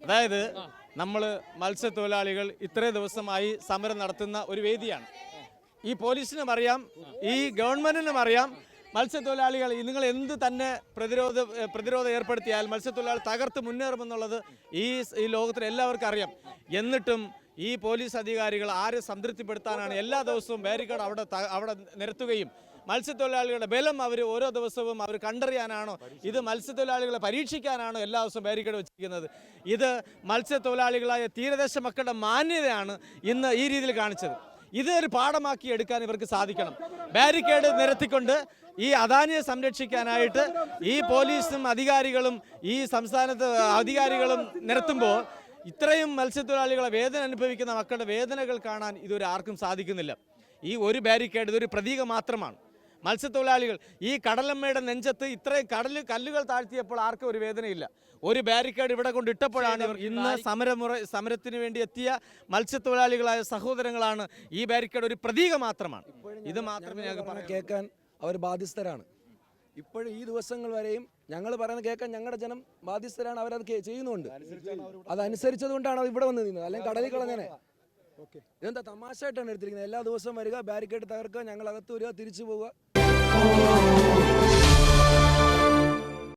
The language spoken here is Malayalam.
അതായത് നമ്മൾ മത്സ്യത്തൊഴിലാളികൾ ഇത്രയും ദിവസമായി സമരം നടത്തുന്ന ഒരു വേദിയാണ്. ഈ പോലീസിനും അറിയാം ഈ ഗവൺമെന്റിനും അറിയാം മത്സ്യത്തൊഴിലാളികൾ നിങ്ങൾ എന്ത് തന്നെ പ്രതിരോധ പ്രതിരോധം ഏർപ്പെടുത്തിയാൽ മത്സ്യത്തൊഴിലാളി തകർത്ത് മുന്നേറുമെന്നുള്ളത് ഈ ഈ ലോകത്തിന് എല്ലാവർക്കും അറിയാം. എന്നിട്ടും ഈ പോലീസ് അധികാരികൾ ആരെ സംതൃപ്തിപ്പെടുത്താനാണ് എല്ലാ ദിവസവും ബാരിക്കേഡ് അവിടെ അവിടെ നിരത്തുകയും മത്സ്യത്തൊഴിലാളികളുടെ ബലം അവർ ഓരോ ദിവസവും അവർ കണ്ടറിയാനാണോ? ഇത് മത്സ്യത്തൊഴിലാളികളെ പരീക്ഷിക്കാനാണോ എല്ലാ ദിവസവും ബാരിക്കേഡ് വെച്ചിരിക്കുന്നത്? ഇത് മത്സ്യത്തൊഴിലാളികളായ തീരദേശ മക്കളുടെ മാന്യതയാണ് ഇന്ന് ഈ രീതിയിൽ കാണിച്ചത്. ഇത് ഒരു പാഠമാക്കി എടുക്കാൻ ഇവർക്ക് സാധിക്കണം. ബാരിക്കേഡ് നിരത്തിക്കൊണ്ട് ഈ അദാനിയെ സംരക്ഷിക്കാനായിട്ട് ഈ പോലീസും അധികാരികളും ഈ സംസ്ഥാനത്ത് അധികാരികളും നിരത്തുമ്പോൾ ഇത്രയും മത്സ്യത്തൊഴിലാളികളെ വേദന അനുഭവിക്കുന്ന മക്കളുടെ വേദനകൾ കാണാൻ ഇതൊരു ആർക്കും സാധിക്കുന്നില്ല. ഈ ഒരു ബാരിക്കേഡ് ഇതൊരു പ്രതീകം മാത്രമാണ്. മത്സ്യത്തൊഴിലാളികൾ ഈ കടലമ്മയുടെ നെഞ്ചത്ത് ഇത്രയും കടൽ കല്ലുകൾ താഴ്ത്തിയപ്പോൾ ആർക്കും ഒരു വേദനയില്ല. ഒരു ബാരിക്കേഡ് ഇവിടെ കൊണ്ട് ഇട്ടപ്പോഴാണ് ഇവർ ഇന്ന് സമരമുറ സമരത്തിന് വേണ്ടി എത്തിയ മത്സ്യത്തൊഴിലാളികളായ സഹോദരങ്ങളാണ് ഈ ബാരിക്കേഡ് ഒരു പ്രതീകം മാത്രമാണ്. ഇത് മാത്രമേ ഞങ്ങൾക്ക് പറഞ്ഞു കേൾക്കാൻ അവർ ബാധ്യസ്ഥരാണ്. ഇപ്പോഴും ഈ ദിവസങ്ങൾ വരെയും ഞങ്ങൾ പറയുന്നത് കേൾക്കാൻ ഞങ്ങളുടെ ജനം ബാധ്യസ്ഥരാണ് അവരത് ചെയ്യുന്നുണ്ട്. അതനുസരിച്ചത് കൊണ്ടാണ് അത് ഇവിടെ വന്ന് നിന്നത്. അല്ലെങ്കിൽ കടലിൽ കളഞ്ഞനെ. ഇതെന്താ തമാശയായിട്ടാണ് എടുത്തിരിക്കുന്നത്? എല്ലാ ദിവസവും വരിക ബാരിക്കേഡ് തകർക്കുക ഞങ്ങൾ അകത്ത് വരിക തിരിച്ചു പോവുക. 哦。